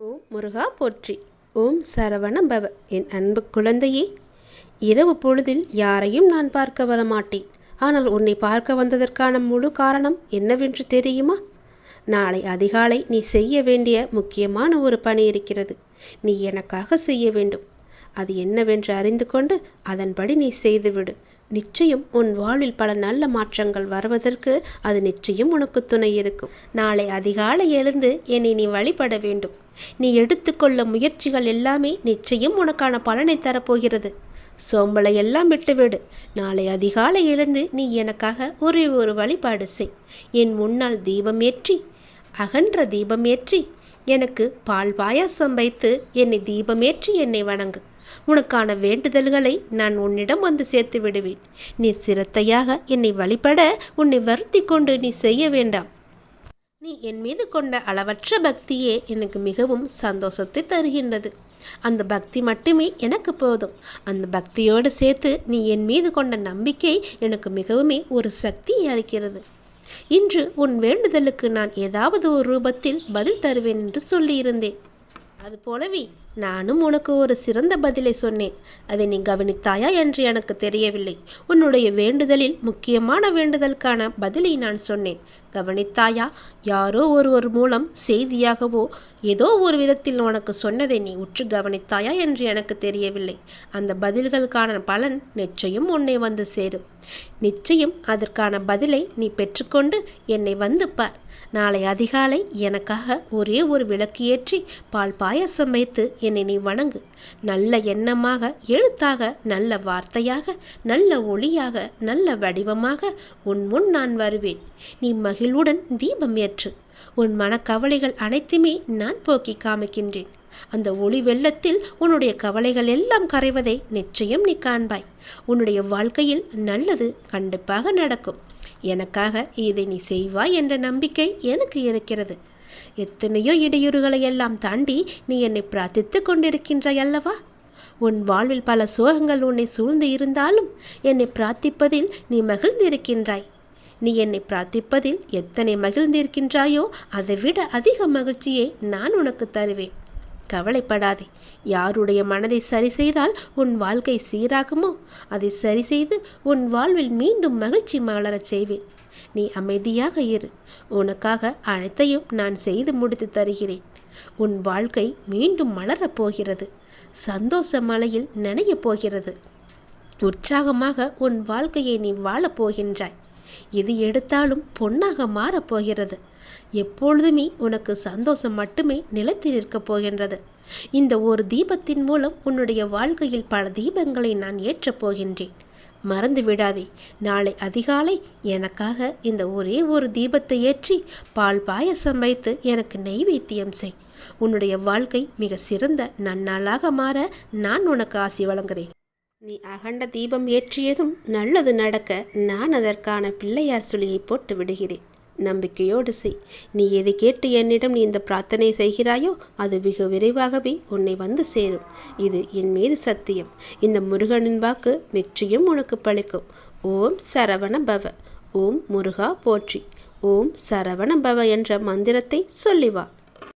ஓம் முருகா போற்றி. ஓம் சரவண பவ என் அன்பு குழந்தையே இரவு பொழுதில் யாரையும் நான் பார்க்க வரமாட்டேன். ஆனால் உன்னை பார்க்க வந்ததற்கான முழு காரணம் என்னவென்று தெரியுமா? நாளை அதிகாலை நீ செய்ய வேண்டிய முக்கியமான ஒரு பணி இருக்கிறது. நீ எனக்காக செய்ய வேண்டும். அது என்னவென்று அறிந்து கொண்டு அதன்படி நீ செய்துவிடு. நிச்சயம் உன் வாழ்வில் பல நல்ல மாற்றங்கள் வருவதற்கு அது நிச்சயம் உனக்கு துணை இருக்கும். நாளை அதிகாலை எழுந்து என்னை நீ வழிபட வேண்டும். நீ எடுத்துக்கொள்ள முயற்சிகள் எல்லாமே நிச்சயம் உனக்கான பலனை தரப்போகிறது. சோம்பலை எல்லாம் விட்டுவிடு. நாளை அதிகாலை எழுந்து நீ எனக்காக ஒரே ஒரு வழிபாடு செய். என் முன்னால் தீபம் ஏற்றி அகன்ற தீபம் ஏற்றி எனக்கு பால் பாயாசம் வைத்து என்னை தீபமேற்றி என்னை வணங்கு. உனக்கான வேண்டுதல்களை நான் உன்னிடம் வந்து சேர்த்து விடுவேன். நீ சிரத்தையாக என்னை வழிபட உன்னை வருத்தி கொண்டு நீ செய்ய வேண்டாம். நீ என் மீது கொண்ட அளவற்ற பக்தியே எனக்கு மிகவும் சந்தோஷத்தை தருகின்றது. அந்த பக்தி மட்டுமே எனக்கு போதும். அந்த பக்தியோடு சேர்த்து நீ என் மீது கொண்ட நம்பிக்கை எனக்கு மிகவுமே ஒரு சக்தியை அளிக்கிறது. இன்று உன் வேண்டுதலுக்கு நான் ஏதாவது ஒரு ரூபத்தில் பதில் தருவேன் என்று சொல்லியிருந்தேன். அது போலவே நானும் உனக்கு ஒரு சிறந்த பதிலை சொன்னேன். அதை நீ கவனித்தாயா என்று எனக்கு தெரியவில்லை. உன்னுடைய வேண்டுதலில் முக்கியமான வேண்டுதலுக்கான பதிலை நான் சொன்னேன். கவனித்தாயா? யாரோ ஒருவர் மூலம் செய்தியாகவோ ஏதோ ஒரு விதத்தில் உனக்கு சொன்னதை நீ உற்று கவனித்தாயா என்று எனக்கு தெரியவில்லை. அந்த பதில்களுக்கான பலன் நிச்சயம் உன்னை வந்து சேரும். நிச்சயம் அதற்கான பதிலை நீ பெற்றுக்கொண்டு என்னை வந்து பார். நாளை அதிகாலை எனக்காக ஒரே ஒரு விளக்கு ஏற்றி பால் பாயசம் வைத்து என்னை நீ வணங்கு. நல்ல எண்ணமாக எழுத்தாக நல்ல வார்த்தையாக நல்ல ஒளியாக நல்ல வடிவமாக உன் முன் நான் வருவேன். நீ மகிழ்வுடன் தீபம் ஏற்று. உன் மனக்கவலைகள் அனைத்துமே நான் போக்கி காமிக்கின்றேன். அந்த ஒளி வெள்ளத்தில் உன்னுடைய கவலைகள் எல்லாம் கரைவதை நிச்சயம் நீ காண்பாய். உன்னுடைய வாழ்க்கையில் நல்லது கண்டிப்பாக நடக்கும். எனக்காக இதை நீ செய்வாய் என்ற நம்பிக்கை எனக்கு இருக்கிறது. எத்தனையோ இடையூறுகளை எல்லாம் தாண்டி நீ என்னை பிரார்த்தித்து கொண்டிருக்கின்றாய் அல்லவா? உன் வாழ்வில் பல சோகங்கள் உன்னை சூழ்ந்து இருந்தாலும் என்னை பிரார்த்திப்பதில் நீ மகிழ்ந்திருக்கின்றாய். நீ என்னை பிரார்த்திப்பதில் எத்தனை மகிழ்ந்திருக்கின்றாயோ அதைவிட அதிக மகிழ்ச்சியை நான் உனக்கு தருவேன். கவலைப்படாதே. யாருடைய மனதை சரி செய்தால் உன் வாழ்க்கை சீராகுமோ? அதை சரி செய்து உன் வாழ்வில் மீண்டும் மகிழ்ச்சி மலரச் செய்வேன். நீ அமைதியாக இரு. உனக்காக அனைத்தையும் நான் செய்து முடித்து தருகிறேன். உன் வாழ்க்கை மீண்டும் மலரப் போகிறது. சந்தோஷ மலையில் நனையப் போகிறது. உற்சாகமாக உன் வாழ்க்கையை நீ வாழப் போகின்றாய். எது எடுத்தாலும் பொன்னாக மாறப்போகிறது எப்பொழுதுமே உனக்கு சந்தோஷம் மட்டுமே நிலைத்து நிற்கப் போகின்றது. இந்த ஒரு தீபத்தின் மூலம் உன்னுடைய வாழ்க்கையில் பல தீபங்களை நான் ஏற்றப் போகின்றேன். மறந்து விடாதே. நாளை அதிகாலை எனக்காக இந்த ஒரே ஒரு தீபத்தை ஏற்றி பால் பாயசம் வைத்து எனக்கு நெய்வேத்தியம் செய். உன்னுடைய வாழ்க்கை மிக சிறந்த நன்னாளாக மாற நான் உனக்கு ஆசி வழங்குகிறேன் நீ அகண்ட தீபம் ஏற்றியதும் நல்லது நடக்க நான் அதற்கான பிள்ளையார் சுழியை போட்டு விடுகிறேன். நம்பிக்கையோடு செய். நீ எதை கேட்டு என்னிடம் நீ இந்த பிரார்த்தனை செய்கிறாயோ அது வெகு விரைவாகவே உன்னை வந்து சேரும். இது என் மீது சத்தியம். இந்த முருகனின் வாக்கு நிச்சயம் உனக்கு பழிக்கும். ஓம் சரவண பவ. ஓம் முருகா போற்றி. ஓம் சரவண பவ என்ற மந்திரத்தை சொல்லிவா